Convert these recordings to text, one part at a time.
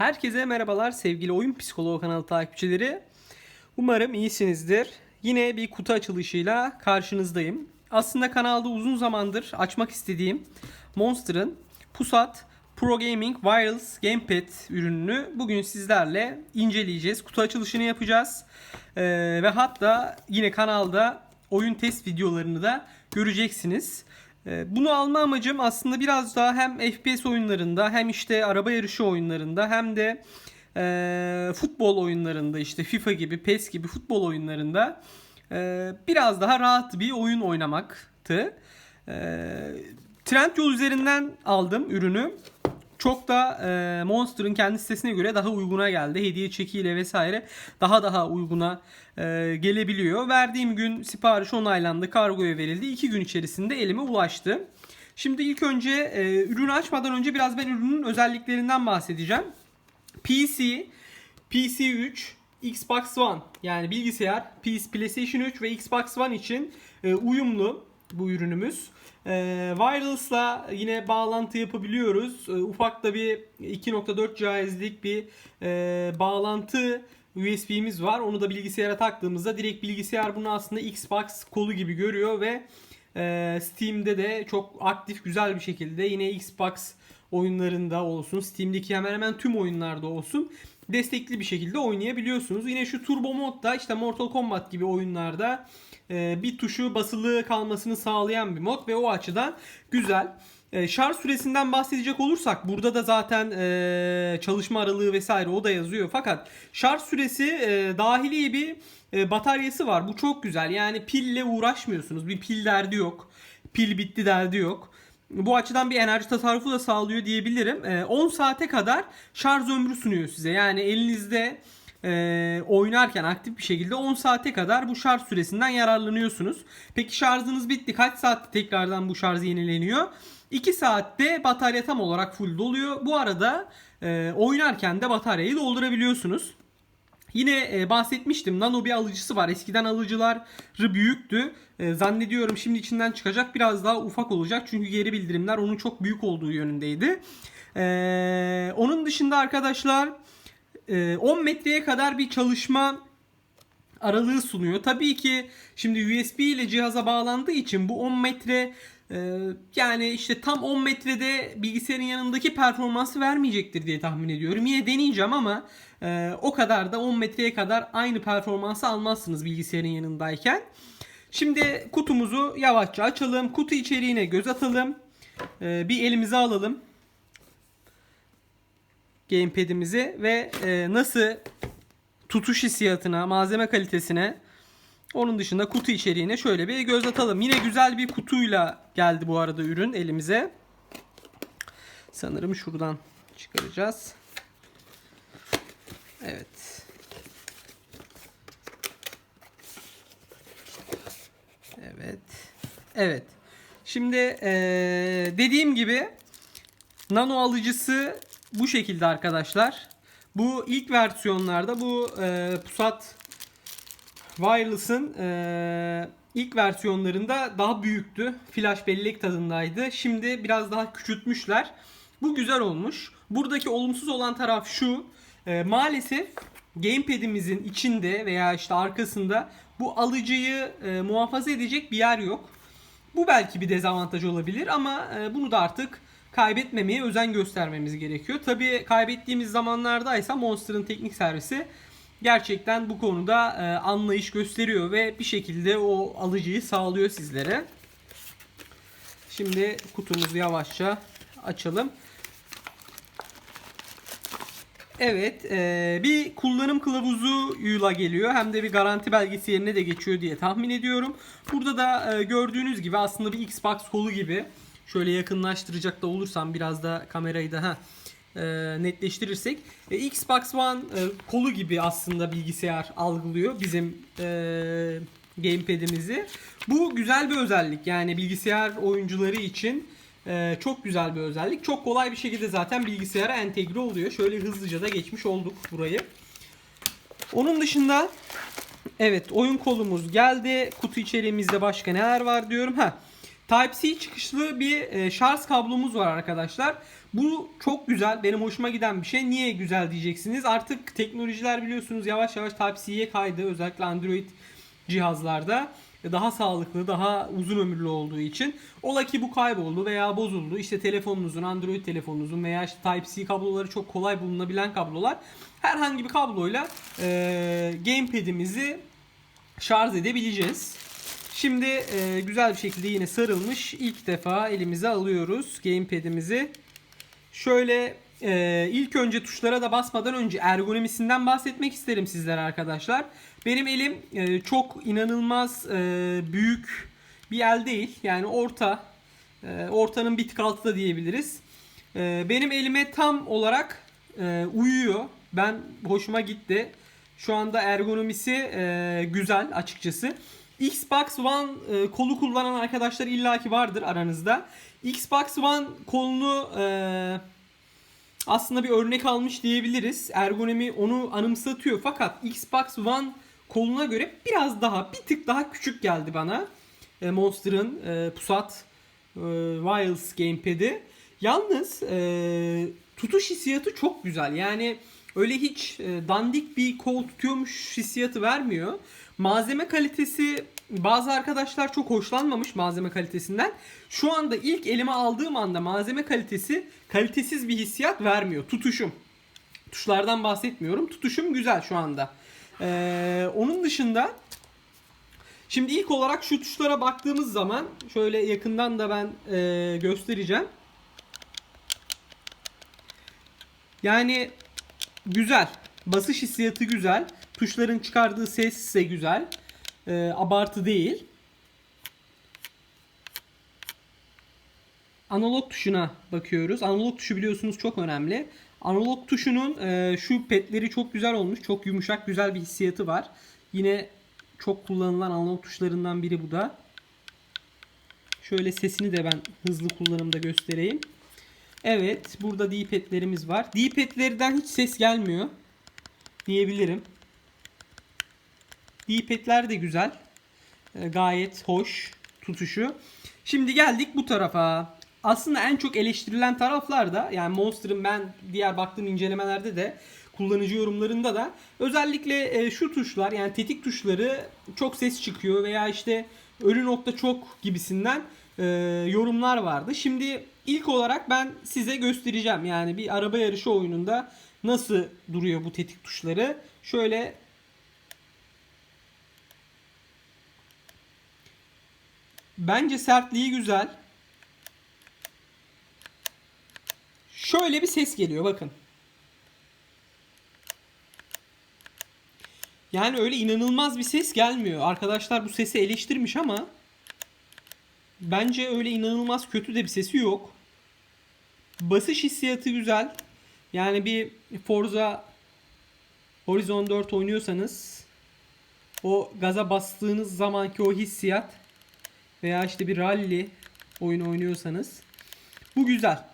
Herkese merhabalar sevgili Oyun Psikoloğu kanalı takipçileri. Umarım iyisinizdir. Yine bir kutu açılışıyla karşınızdayım. Aslında kanalda uzun zamandır açmak istediğim Monster'ın Pusat Pro Gaming Wireless Gamepad ürününü bugün sizlerle inceleyeceğiz. Kutu açılışını yapacağız. Ee, ve hatta yine kanalda oyun test videolarını da göreceksiniz. Ee, Bunu alma amacım aslında biraz daha hem FPS oyunlarında hem işte araba yarışı oyunlarında hem de e, futbol oyunlarında işte FIFA gibi PES gibi futbol oyunlarında e, biraz daha rahat bir oyun oynamaktı. E, Trendyol üzerinden aldım ürünü. Çok da e, Monster'ın kendi sitesine göre daha uyguna geldi. Hediye çekiyle vesaire daha daha uyguna e, gelebiliyor. Verdiğim gün sipariş onaylandı, kargoya verildi. 2 gün içerisinde elime ulaştı. Şimdi ilk önce e, ürünü açmadan önce biraz ben ürünün özelliklerinden bahsedeceğim. PC, PC3, Xbox One yani bilgisayar, PC, PlayStation 3 ve Xbox One için e, uyumlu bu ürünümüz. E, wireless'la yine bağlantı yapabiliyoruz. E, ufak da bir 2.4 GHz'lik bir e, bağlantı USB'miz var. Onu da bilgisayara taktığımızda direkt bilgisayar bunu aslında Xbox kolu gibi görüyor ve e, Steam'de de çok aktif güzel bir şekilde yine Xbox oyunlarında olsun, Steam'deki hemen hemen tüm oyunlarda olsun destekli bir şekilde oynayabiliyorsunuz. Yine şu Turbo modda işte Mortal Kombat gibi oyunlarda e, bir tuşu basılı kalmasını sağlayan bir mod ve o açıdan güzel. E, şarj süresinden bahsedecek olursak burada da zaten e, çalışma aralığı vesaire o da yazıyor. Fakat şarj süresi e, dahili bir bataryası var. Bu çok güzel. Yani pille uğraşmıyorsunuz. Bir pil derdi yok. Pil bitti derdi yok. Bu açıdan bir enerji tasarrufu da sağlıyor diyebilirim. E, 10 saate kadar şarj ömrü sunuyor size. Yani elinizde e, oynarken aktif bir şekilde 10 saate kadar bu şarj süresinden yararlanıyorsunuz. Peki şarjınız bitti. Kaç saatte tekrardan bu şarj yenileniyor? 2 saatte batarya tam olarak full doluyor. Bu arada e, oynarken de bataryayı doldurabiliyorsunuz. Yine e, bahsetmiştim nano bir alıcısı var. Eskiden alıcıları büyüktü. E, zannediyorum şimdi içinden çıkacak biraz daha ufak olacak. Çünkü geri bildirimler onun çok büyük olduğu yönündeydi. E, onun dışında arkadaşlar e, 10 metreye kadar bir çalışma aralığı sunuyor. Tabii ki şimdi USB ile cihaza bağlandığı için bu 10 metre yani işte tam 10 metrede bilgisayarın yanındaki performansı vermeyecektir diye tahmin ediyorum. Yine deneyeceğim ama e, o kadar da 10 metreye kadar aynı performansı almazsınız bilgisayarın yanındayken. Şimdi kutumuzu yavaşça açalım. Kutu içeriğine göz atalım. E, bir elimize alalım. Gamepad'imizi ve e, nasıl tutuş hissiyatına, malzeme kalitesine, onun dışında kutu içeriğine şöyle bir göz atalım. Yine güzel bir kutuyla geldi bu arada ürün elimize. Sanırım şuradan çıkaracağız. Evet. Evet. Evet. Şimdi eee, dediğim gibi nano alıcısı bu şekilde arkadaşlar. Bu ilk versiyonlarda bu eee Pusat Wireless'ın eee, ilk versiyonlarında daha büyüktü. Flash bellek tadındaydı. Şimdi biraz daha küçültmüşler. Bu güzel olmuş. Buradaki olumsuz olan taraf şu. eee, maalesef gamepad'imizin içinde veya işte arkasında bu alıcıyı eee, muhafaza edecek bir yer yok. Bu belki bir dezavantaj olabilir ama e, bunu da artık kaybetmemeye özen göstermemiz gerekiyor. Tabii kaybettiğimiz zamanlardaysa Monster'ın teknik servisi gerçekten bu konuda e, anlayış gösteriyor ve bir şekilde o alıcıyı sağlıyor sizlere. Şimdi kutumuzu yavaşça açalım. Evet, e, bir kullanım kılavuzuyla geliyor. Hem de bir garanti belgesi yerine de geçiyor diye tahmin ediyorum. Burada da e, gördüğünüz gibi aslında bir Xbox kolu gibi. Şöyle yakınlaştıracak da olursam biraz da kamerayı da ha netleştirirsek e, Xbox One e, kolu gibi aslında bilgisayar algılıyor bizim e, gamepad'imizi. Bu güzel bir özellik. Yani bilgisayar oyuncuları için ee, çok güzel bir özellik. Çok kolay bir şekilde zaten bilgisayara entegre oluyor. Şöyle hızlıca da geçmiş olduk burayı. Onun dışında evet oyun kolumuz geldi. Kutu içeriğimizde başka neler var diyorum. Ha. Type-C çıkışlı bir e, şarj kablomuz var arkadaşlar. Bu çok güzel. Benim hoşuma giden bir şey. Niye güzel diyeceksiniz. Artık teknolojiler biliyorsunuz yavaş yavaş Type-C'ye kaydı. Özellikle Android cihazlarda daha sağlıklı, daha uzun ömürlü olduğu için. Ola ki bu kayboldu veya bozuldu. İşte telefonunuzun, Android telefonunuzun veya işte Type-C kabloları çok kolay bulunabilen kablolar. Herhangi bir kabloyla e, gamepad'imizi şarj edebileceğiz. Şimdi e, güzel bir şekilde yine sarılmış. İlk defa elimize alıyoruz gamepad'imizi. Şöyle e, ilk önce tuşlara da basmadan önce ergonomisinden bahsetmek isterim sizlere arkadaşlar. Benim elim e, çok inanılmaz e, büyük bir el değil. Yani orta. E, ortanın bir tık altı da diyebiliriz. E, benim elime tam olarak e, uyuyor. Ben hoşuma gitti. Şu anda ergonomisi e, güzel açıkçası. Xbox One e, kolu kullanan arkadaşlar illaki vardır aranızda. Xbox One kolunu e, aslında bir örnek almış diyebiliriz. Ergonomi onu anımsatıyor fakat Xbox One koluna göre biraz daha bir tık daha küçük geldi bana. E, Monster'ın e, Pusat e, Wireless Gamepad'i. Yalnız e, tutuş hissiyatı çok güzel. Yani öyle hiç e, dandik bir kol tutuyormuş hissiyatı vermiyor. Malzeme kalitesi bazı arkadaşlar çok hoşlanmamış malzeme kalitesinden. Şu anda ilk elime aldığım anda malzeme kalitesi kalitesiz bir hissiyat vermiyor. Tutuşum. Tuşlardan bahsetmiyorum. Tutuşum güzel şu anda. Ee, onun dışında şimdi ilk olarak şu tuşlara baktığımız zaman şöyle yakından da ben e, göstereceğim. Yani güzel. Basış hissiyatı güzel. Tuşların çıkardığı ses ise güzel. Ee, abartı değil. Analog tuşuna bakıyoruz. Analog tuşu biliyorsunuz çok önemli. Analog tuşunun e, şu petleri çok güzel olmuş. Çok yumuşak güzel bir hissiyatı var. Yine çok kullanılan analog tuşlarından biri bu da. Şöyle sesini de ben hızlı kullanımda göstereyim. Evet burada D-pad'lerimiz var. D-pad'lerden hiç ses gelmiyor diyebilirim. D-pad'ler de güzel. E, gayet hoş tutuşu. Şimdi geldik bu tarafa. Aslında en çok eleştirilen taraflar da yani Monster'ın ben diğer baktığım incelemelerde de kullanıcı yorumlarında da özellikle e, şu tuşlar yani tetik tuşları çok ses çıkıyor veya işte ölü nokta çok gibisinden e, yorumlar vardı. Şimdi ilk olarak ben size göstereceğim yani bir araba yarışı oyununda nasıl duruyor bu tetik tuşları. Şöyle Bence sertliği güzel. Şöyle bir ses geliyor bakın. Yani öyle inanılmaz bir ses gelmiyor. Arkadaşlar bu sesi eleştirmiş ama bence öyle inanılmaz kötü de bir sesi yok. Basış hissiyatı güzel. Yani bir Forza Horizon 4 oynuyorsanız o gaza bastığınız zamanki o hissiyat veya işte bir rally oyunu oynuyorsanız bu güzel.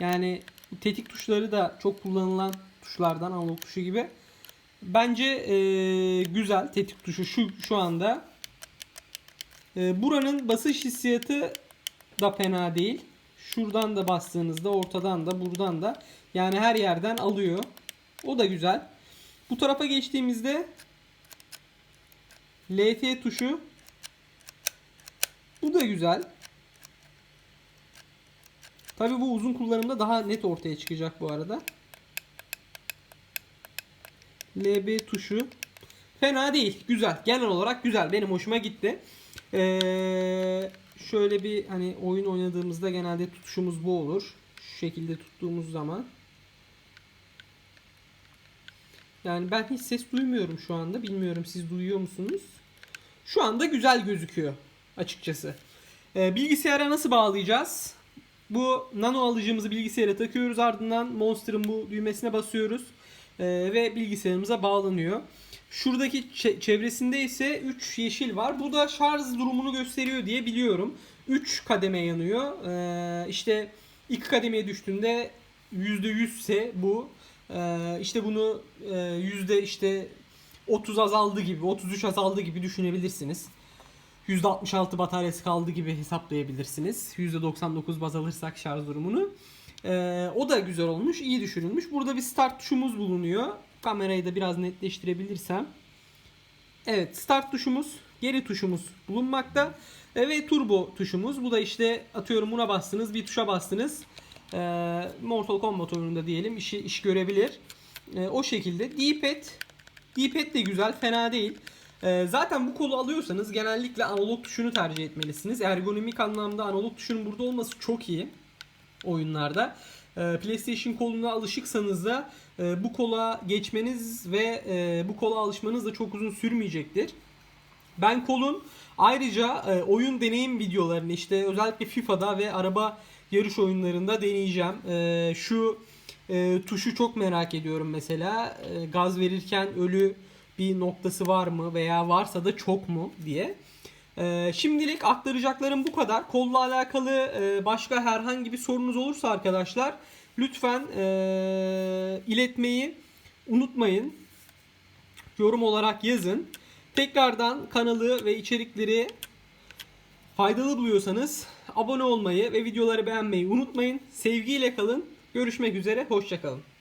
Yani tetik tuşları da çok kullanılan tuşlardan analog tuşu gibi. Bence e, güzel tetik tuşu şu şu anda. E, buranın basış hissiyatı da fena değil. Şuradan da bastığınızda ortadan da buradan da yani her yerden alıyor. O da güzel. Bu tarafa geçtiğimizde LT tuşu bu da güzel. Tabi bu uzun kullanımda daha net ortaya çıkacak bu arada. LB tuşu fena değil. Güzel. Genel olarak güzel. Benim hoşuma gitti. Ee, şöyle bir hani oyun oynadığımızda genelde tutuşumuz bu olur. Şu şekilde tuttuğumuz zaman. Yani ben hiç ses duymuyorum şu anda. Bilmiyorum siz duyuyor musunuz? Şu anda güzel gözüküyor açıkçası. Ee, bilgisayara nasıl bağlayacağız? Bu nano alıcımızı bilgisayara takıyoruz. Ardından Monster'ın bu düğmesine basıyoruz. Ee, ve bilgisayarımıza bağlanıyor. Şuradaki çevresinde ise 3 yeşil var. Bu da şarj durumunu gösteriyor diye biliyorum. 3 kademe yanıyor. Ee, işte 2 kademeye düştüğünde %100 ise bu. Ee, işte bunu e, yüzde işte 30 azaldı gibi, 33 azaldı gibi düşünebilirsiniz. %66 bataryası kaldı gibi hesaplayabilirsiniz. %99 baz alırsak şarj durumunu. Ee, o da güzel olmuş, iyi düşürülmüş. Burada bir start tuşumuz bulunuyor. Kamerayı da biraz netleştirebilirsem. Evet, start tuşumuz, geri tuşumuz bulunmakta. E, ve turbo tuşumuz. Bu da işte atıyorum buna bastınız, bir tuşa bastınız. Ee, Mortal Kombat oyununda diyelim işi iş görebilir. Ee, o şekilde. D-pad, D-pad de güzel, fena değil. Ee, zaten bu kolu alıyorsanız genellikle analog tuşunu tercih etmelisiniz. Ergonomik anlamda analog tuşunun burada olması çok iyi oyunlarda. PlayStation koluna alışıksanız da e, bu kola geçmeniz ve e, bu kola alışmanız da çok uzun sürmeyecektir. Ben kolun ayrıca e, oyun deneyim videolarını işte özellikle FIFA'da ve araba yarış oyunlarında deneyeceğim. E, şu e, tuşu çok merak ediyorum mesela. E, gaz verirken ölü bir noktası var mı veya varsa da çok mu diye. E, şimdilik aktaracaklarım bu kadar. Kolla alakalı e, başka herhangi bir sorunuz olursa arkadaşlar lütfen e, iletmeyi unutmayın. Yorum olarak yazın. Tekrardan kanalı ve içerikleri faydalı buluyorsanız abone olmayı ve videoları beğenmeyi unutmayın. Sevgiyle kalın. Görüşmek üzere. Hoşçakalın.